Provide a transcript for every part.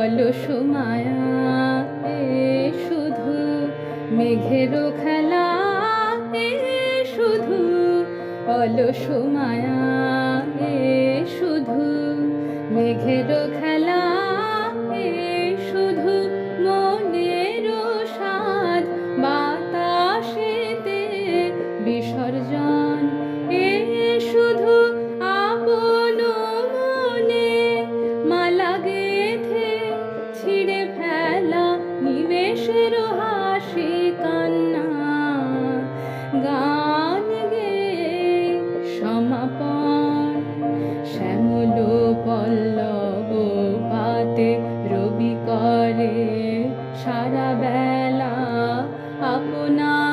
অলস মায়া এ শুধু এ শুধু অলস মায়া এ শুধু খেলা। গান সমাপন। শ্যামল পল্লব পাতে সারা বেলা আপনারি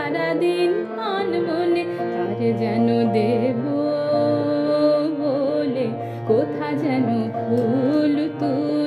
সারাদিন মন মনে তার যেন দেব বলে কোথা যেন ফুল তুলি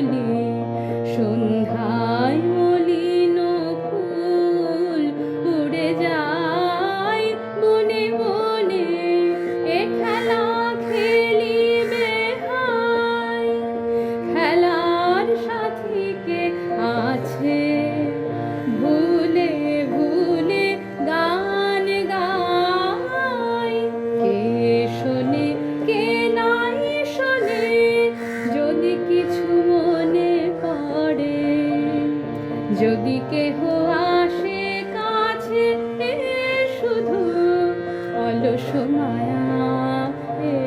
যদি কেহ আসে কাছে শুধু অলস মায়া, এ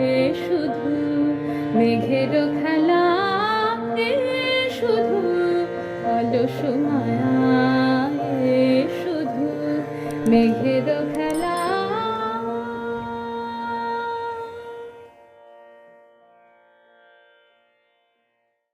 শুধু মেঘের খেলা, এ শুধু অলস মায়া, এ শুধু মেঘের খেলা।